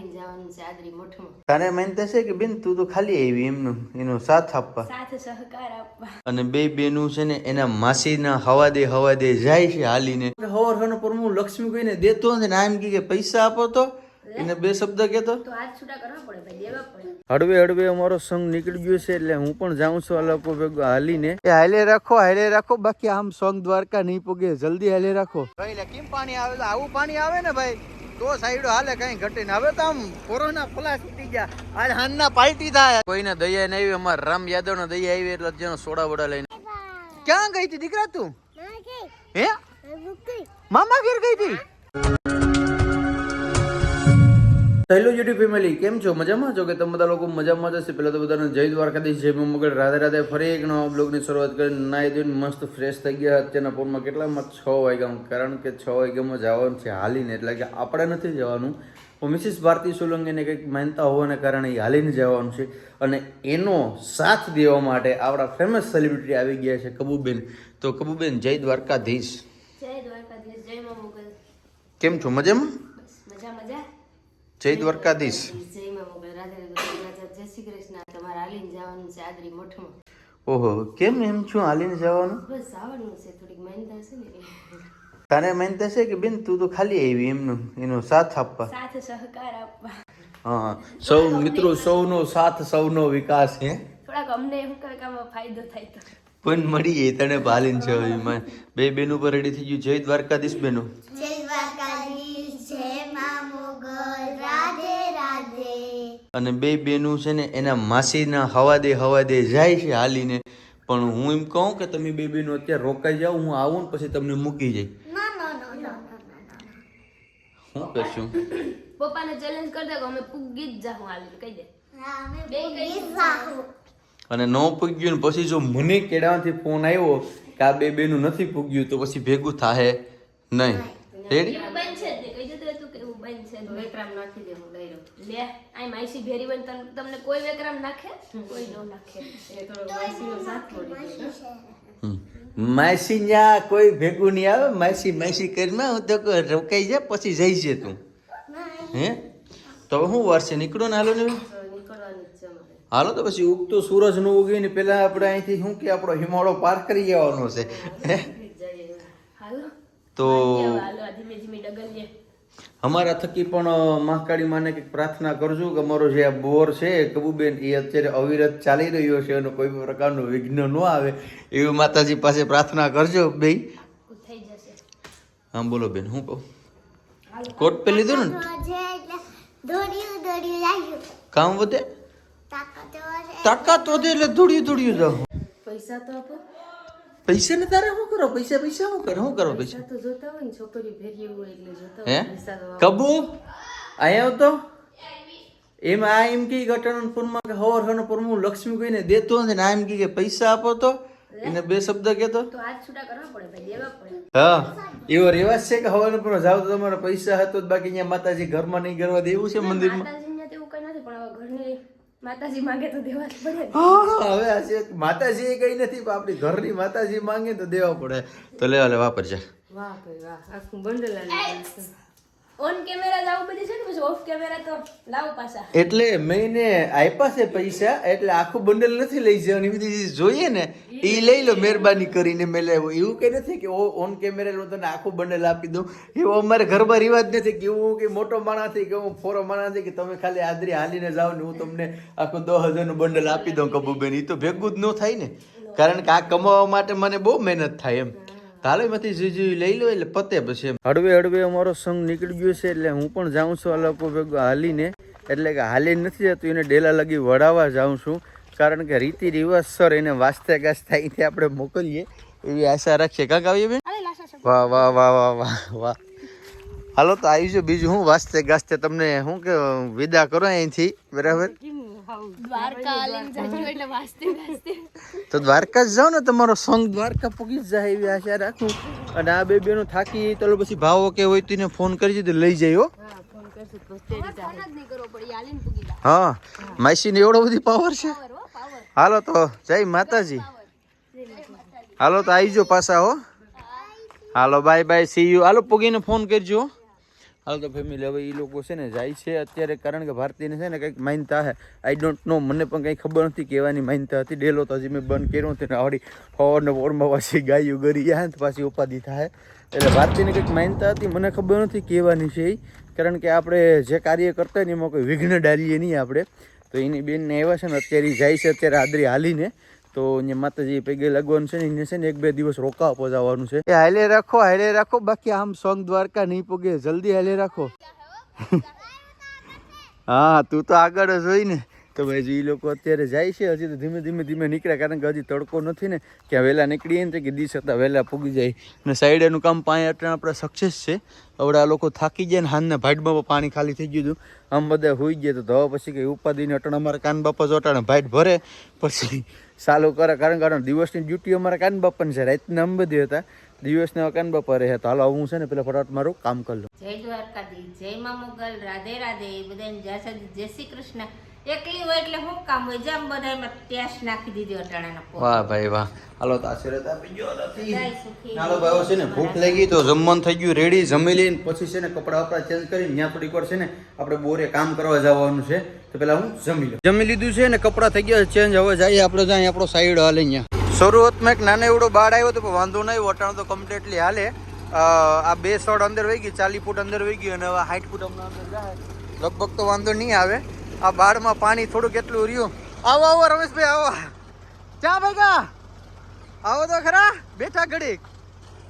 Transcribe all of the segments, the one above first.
હાલીને જવાનું છે આદરી મઠમાં તારે માનતા છે કે બેન તું તો ખાલી આવી એમનું એનો સાથ આપવા. સાથે સહકાર આપવા. અને બે બેનું છે ને એના માસીના હવા દે હવા દે જાય છે હાલીને. હવાર હવાનો પર હું લક્ષ્મી કોઈને દેતો નથી ને આમ કે પૈસા આપો તો એને બે શબ્દ કહેતો. તો હાથ છૂટા કરવા પડે ભાઈ દેવા પડે. હળવે હળવે અમારો સંગ નીકળી ગયો છે એટલે હું પણ જાઉં છું આ લોકો ભેગો હાલીને. એ હાલે રાખો હાલે રાખો બાકી આમ સોંગ દ્વારકા નહીં પોગે જલ્દી હાલે રાખો. કેમ પાણી આવે? આવું પાણી આવે ને ભાઈ? તો સાઈડો હાલે કઈ ઘટે ને. હવે તો આમ કોરોના ફલા છૂટી ગયા. આજ હાનના પાર્ટી થાય. કોઈને દયા નહીં આવી અમારા રામ યાદવ ને દયા આવી એટલે જેનો સોડા વડા લઈને. ક્યાં ગઈ હતી દીકરા તું? હે? મામા ઘેર ગઈ હતી? હેલો યુટ્યુબ ફેમિલી કેમ છો? મજામાં છો કે તમે બધા લોકો મજામાં જશે પહેલાં તો બધાને જય દ્વારકાધીશ જય મગળ રાધે રાધે. ફરી એક નવા બ્લોગની શરૂઆત કરી. નાઈ ધોઈને મસ્ત ફ્રેશ થઈ ગયા અત્યારના ફોનમાં કેટલામાં? છ વાગ્યામાં કારણ કે છ વાગ્યામાં જવાનું છે હાલીને. એટલે કે આપણે નથી જવાનું. પણ મિસિસ ભારતી સોલંકીને કંઈક માનતા હોવાને કારણે એ હાલીને જવાનું છે. અને એનો સાથ દેવા માટે આપણા ફેમસ સેલિબ્રિટી આવી ગયા છે કબુબેન. તો કબુબેન જય દ્વારકાધીશ. જય દ્વારકાધીશ જય કેમ છો? મજામાં? જય દ્વારકાધીશ. જય મા મોગલ રાધે રાધે રાધે જય શ્રી કૃષ્ણ. તમારે હાલીને જવાનું છે આદરી મઠમાં ઓહો કેમ એમ છું હાલીને જવાનું? બસ આવવાનું છે થોડીક માનતા છે ને. તારે માનતા છે કે બેન તું તો ખાલી આવી એમનું એનો સાથ આપવા? સાથ સહકાર આપવા. હા સૌ મિત્રો સૌનો સાથ સૌનો વિકાસ હે? થોડાક અમને શું કરે કે આમાં ફાયદો થાય તો. પણ મળી જાય તને ભાલીને છે બે બેન ઉપર રેડી થઈ ગયું. જય દ્વારકાધીશ બેનો. અને બે બેનું છે ને એના માસીના હવા દે હવા દે જાય છે હાલીને. પણ હું એમ કહું કે તમે બે બેનું અત્યારે રોકાઈ જાઓ હું આવું ને પછી તમને મૂકી જઈ નો નો નો નો નો શું કરશું? પપ્પાને ચેલેન્જ કરી દે કે અમે પૂગી જ જાઉં હાલીને કહી દે. હા અમે બે પૂગી જાહુ. અને ન પૂગ્યું ને પછી જો મને કેડામાંથી ફોન આવ્યો કે આ બે બેનું નથી પૂગ્યું તો પછી ભેગું થાહે? નહીં. રેડી બંધ છે કહી દેતો તું કે હું બંધ છે. વેતરામ નાખી દે હું લઈ લઉં લે આ માઈસી ભેરી બન તમને કોઈ વેકરામ નાખે? કોઈ નો નાખે. એ તો માઈસીનો સાથ માસી ન્યા કોઈ ભેગું નહીં આવે. માસી માસી કરીમાં હું તો રોકાઈ જાય પછી જઈ છે તું. હે? તો હું વર્ષે નીકળો ને હાલો ને? હાલો તો પછી ઉગતો સૂરજનું ઉગી ને પેલા આપણે અહીંથી શું કે આપણો હિમાળો પાર કરી જવાનો છે. હે? જઈએ. હાલો. તો હાલો આ ધીમે ધીમે ડગલીએ અમારા થકી પણ મહાકાળી માને કંઈક પ્રાર્થના કરજો કે અમારો જે આ બોર છે કબુબેન એ અત્યારે અવિરત ચાલી રહ્યો છે અને કોઈ પણ પ્રકારનું વિઘ્ન ન આવે એવી માતાજી પાસે પ્રાર્થના કરજો બે હા બોલો બેન હું કહું? કોટ પે લીધું ને? રોજે એટલે દોડ્યું દોડ્યું આવ્યું કામ વધે? તાકાત વધે. એટલે ધૂળ્યું ધૂળ્યું જાઓ પૈસા તો આપો. પૈસા ને તારે શું કરો? પૈસા પૈસા શું કરો? શું કરો પૈસા? તો જોતા હોય ને છોકરી ભેરી હોય એટલે જોતા હે? તો કબુ? અહીંયા આવતો? એમ આ એમ કે ગટનપુરમાં કે હવાર હવાનો પર હું લક્ષ્મી કોઈને દેતો નથી ને આ એમ કે પૈસા આપો તો? એને બે શબ્દ કહેતો? તો હાથ છૂટા કરવા પડે ભાઈ દેવા પડે. હા. એવો રિવાજ છે કે હવારે પર જાવ તો તમારા પૈસા હતો બાકી અહીંયા માતાજી ઘરમાં નહીં કરવા દેવું છે મંદિરમાં? તો એવું કઈ નથી પણ ઘરની માતાજી માંગે તો દેવા પડે. હા હવે આ છે માતાજી એ કઈ નથી પણ આપણી ઘરની માતાજી માંગે તો દેવા પડે. તો લેવા લે વાપરજે વાહ ભાઈ વાહ આખું બંડલ ઓન કેમેરા લાવું બધી છે ને પછી ઓફ કેમેરા તો લાવું પાછા? એટલે મેં આપ્યા છે પૈસા એટલે આખું બંડલ નથી લઈ જવાની. બધી જોઈએ ને એ લઈ લો મહેરબાની કરીને મેં લેવો એવું કઈ નથી કે ઓન કેમેરા લો તને આખું બંડલ આપી દઉં. એવો અમારે ઘરમાં રિવાજ નથી કે હું કે મોટો માણસ કે હું ફોરો માણસ કે તમે ખાલી આદરી હાલીને જાઓ ને હું તમને આખું દસ હજારનું બંડલ આપી દઉં કબૂબેન. એ તો ભેગું જ ન થાય ને. કારણ કે આ કમાવા માટે મને બહુ મહેનત થાય એમ. તાલે માંથી જે જે લઈ લો એટલે પતે પછી હળવે હળવે અમારો સંઘ નીકળી ગયો છે એટલે હું પણ જાઉં છું આ લોકો ભેગો હાલીને. એટલે કે હાલી નથી જતું એને ડેલા લગી વડાવવા જાઉં છું. કારણ કે રીતિ રિવાજ સર એને વાસ્તે ગાસ્તે અહીંથી આપણે મોકલીએ એવી આશા રાખીએ. કાંક આવીએ બેન? વાહ વાહ વાહ વાહ વાહ વાહ. હાલો તો આવી જો બીજું હું વાસ્તે ગાસ્તે? તમને શું કે વિદા કરો અહીંથી. બરાબર? દ્વારકા. આલીને જાજો એટલે વાસ્તે વાસ્તે. તો દ્વારકા જ જાઓ ને તમારો સંગ દ્વારકા પૂગી જ જાય એવી આશા રાખું. અને આ બે બેનો થાકી તો પછી ભાવો કે હોય તો એને ફોન કરી દીધો લઈ જાય હો. હા માસી કરશું તો તેડી જાય જ નહીં કરવો પડે આલીને પૂગી જાય. હા માસીને એવડો બધી પાવર છે? હાલો તો જય માતાજી. હાલો તો આવી જો પાછા હો. હાલો બાય બાય સી યુ હાલો પૂગીને ફોન કરજો હાલ તો ફેમિલી હવે એ લોકો છે ને જાય છે અત્યારે, કારણ કે ભારતીયને છે ને કંઈક માનતા હે. આઈ ડોન્ટ નો મને પણ કંઈ ખબર નથી કહેવાની માનતા હતી. ડેલો તો હજી મેં બંધ કર્યો હતો આવડી ફોરને ફોરમાં પાછી ગાયું ગરી ગયા તો પાછી ઉપાધિ થાય. એટલે ભારતીયને કંઈક માનતા હતી, મને ખબર નથી કહેવાની છે એ કારણ કે આપણે જે કાર્ય કરતા હોય ને એમાં કોઈ વિઘ્ન ડાલીએ નહીં આપણે. તો એની બેનને આવ્યા છે ને, અત્યારે જાય છે, અત્યારે આદરી હાલીને. તો અહીંયા માતાજી પૈગે લાગવાનું છે ને એને છે ને એક બે દિવસ રોકાવા પહોંચાવાનું છે. એ હાલે રાખો હાલે રાખો બાકી આમ સોંગ દ્વારકા નહીં પૂગે. જલ્દી હાલે રાખો. હા તું તો આગળ જ હોય ને. તો ભાઈ જે એ લોકો અત્યારે જાય છે હજી તો ધીમે ધીમે ધીમે નીકળ્યા કારણ કે હજી તડકો નથી ને. કે વહેલા નીકળીએ ને કે દિવસ હતા વહેલા પૂગી જાય. અને સાઈડેનું કામ પાણી અટણ આપણે સક્સેસ છે. હવે આ લોકો થાકી જાય ને હાનના ભાઈટમાં પણ પાણી ખાલી થઈ ગયું હતું. આમ બધા હોઈ ગયા તો ધવા પછી કંઈ ઉપાધિને અટણ અમારા કાન બાપા જો અટાણે ભાઈટ ભરે. પછી ચાલુ કરે, કારણ કારણ દિવસની ડ્યુટી અમારા કાન બાપાની છે. રાતના અમે બધી હતા. દિવસના કાન બાપા રહે. તો હાલો, હું છે ને પેલા ફટાફટ મારું કામ કરી જય દ્વારકાધી જય મા મોગલ, રાધે રાધે બધાને જય શ્રી કૃષ્ણ. એકલી હોય એટલે શું કામ હોય? જેમ બધામાં ટેસ નાખી દીધી અટાણાનો પોટ વાહ ભાઈ વાહ. હાલો તો આશીર્વાદ આપી ગયો નથી. હાલો ભાઈઓ છે ને ભૂખ લાગી તો જમવાનું થઈ ગયું રેડી જમી લઈને પછી છે ને કપડાં વપડા ચેન્જ કરીને ત્યાં થોડીક વાર છે ને આપણે બોરે કામ કરવા જવાનું છે. તો પેલા હું જમી લઉં. જમી લીધું છે ને કપડાં થઈ ગયા ચેન્જ હવે જઈએ આપણે જાય આપણો સાઈડ હાલે અહીંયા શરૂઆતમાં એક નાનો એવડો બાળ આવ્યો તો પણ વાંધો નહીં વટાણ તો કમ્પ્લીટલી હાલે. આ બે સોડ અંદર વહી ગઈ ચાલીસ ફૂટ અંદર વહી ગયું અને હવે સાઠ ફૂટ અમને અંદર જાય. લગભગ તો વાંધો નહીં આવે. આ બાળમાં પાણી થોડું કેટલું રહ્યું. આવો આવો, રમેશભાઈ, આવો. ચા ભાઈ આવો તો ખરા. બેઠા ઘડીક.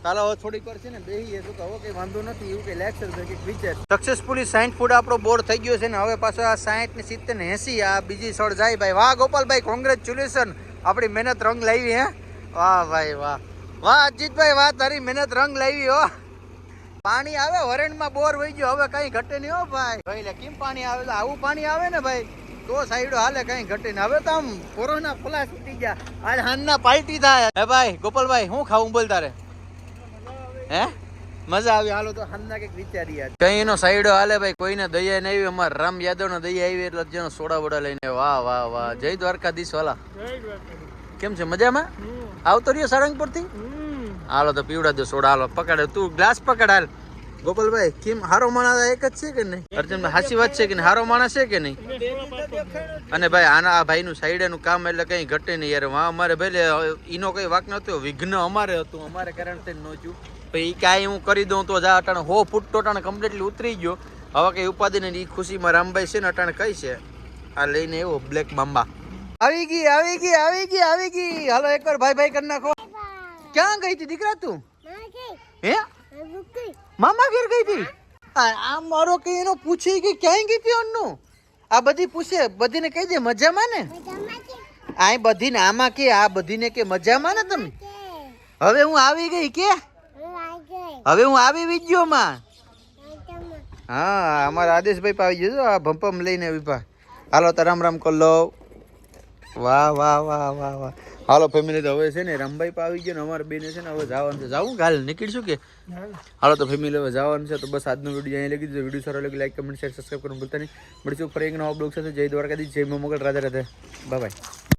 ચાલો, હવે થોડીક વાર છે ને બેહીએ. તો હવે કઈ વાંધો નથી, એવું કઈ લેક્ચર કે વિચાર સક્સેસફુલી સાઠ ફૂટ આપણો બોર્ડ થઈ ગયો છે ને, હવે પાછો આ સાઠ ને સિત્તેર ને એસી, આ બીજી સળ જાય ભાઈ. વાહ, ગોપાલભાઈ કોંગ્રેચ્યુલેશન આપણી મહેનત રંગ લાવી, હે. વાહ, ભાઈ, વાહ. વાહ, અજીતભાઈ, વાહ, તારી મહેનત રંગ લાવી, હો. પાણી આવે વરણમાં બોર વહી ગયો. હવે કઈ ઘટે નહીં હો ભાઈ. ભાઈ એટલે કેમ પાણી આવે? તો આવું પાણી આવે ને ભાઈ? તો સાઈડો હાલે કઈ ઘટે ને હવે તો આમ કોરોના ફલાસ છૂટી ગયા. આજ હાનના પાલટી થાય. હે ભાઈ ગોપાલભાઈ હું ખાવું બોલ તારે? હે? મજા આવી. હાલો તો હાનના કંઈક વિચારી યાર કઈ એનો સાઈડો હાલે ભાઈ. કોઈને દયા નહીં આવી. અમાર રામ યાદવ નો દયા આવી એટલે જેનો સોડા વડા લઈને વાહ વાહ વાહ. જય દ્વારકાધીશ વાલા. કેમ છે? મજામાં? આવતો રહ્યો સારંગપુરથી હાલો તો પીવડા દો સોડા. હાલો પકડ. તું ગ્લાસ પકડ હાલ. ગોપાલભાઈ કેમ? હારો માણસ એક જ છે કે નહીં? અર્જુન હાસી વાત છે કે નહીં? હારો માણસ છે કે નહીં? અને ભાઈ આના આ ભાઈનું સાઈડનું કામ એટલે કઈ ઘટે નહીં યાર. વાં અમારે ભલે ઈનો કઈ વાક નતો વિઘ્ન અમારે હતું. અમારે કારણ તે નહોતું. પછી કાંઈ હું કરી દઉં તો જા અટાણે હો ફૂટ તો અટાણે કમ્પ્લીટલી ઉતરી ગયો. હવે કઈ ઉપાધિ નહીં એ ખુશીમાં રામભાઈ છે ને અટાણે કઈ છે? આ લઈને એવો બ્લેક બાંબા. આવી ગઈ આવી ગઈ આવી ગઈ આવી ગઈ. હાલો એકવાર ભાઈ ભાઈ કરી નાખો. ક્યાં ગઈ હતી દીકરા તું? હે? મામા ઘેર ગઈ હતી? આ મારો કે એનો પૂછી કે ક્યાંય ગઈ હતી અન્નુ? આ બધી પૂછે બધીને કહી દે મજામાં ને? આ બધીને આમાં કે આ બધીને કે મજામાં ને તમે? હવે હું આવી ગઈ કે? હવે હું આવી વિડીયોમાં? હા અમારા આદેશભાઈ પાવી જજો આ ભંપમ લઈને વિભા હાલો તો રામ રામ કર લો. વાહ વાહ વાહ વાહ વાહ. હાલો ફેમિલી તો હવે છે ને રામભાઈ પાવી ગયો ને અમારે બેને છે ને હવે જવાનું છે. જાવું કાલ? નીકળશું કે? હાલો તો ફેમિલી હવે જવાનું છે. તો બસ આજનો વીડિયો અહીં લગી દીધો. વીડિયો સારો લાગે લાઈક કમેન્ટ શેર સબસ્ક્રાઈબ કરવાનું ભૂલતા નહીં. મળીશું ફરી એક નવા બ્લોગ સાથે. જય દ્વારકાથી જય મોગલ. રાધે રાધે. Bye bye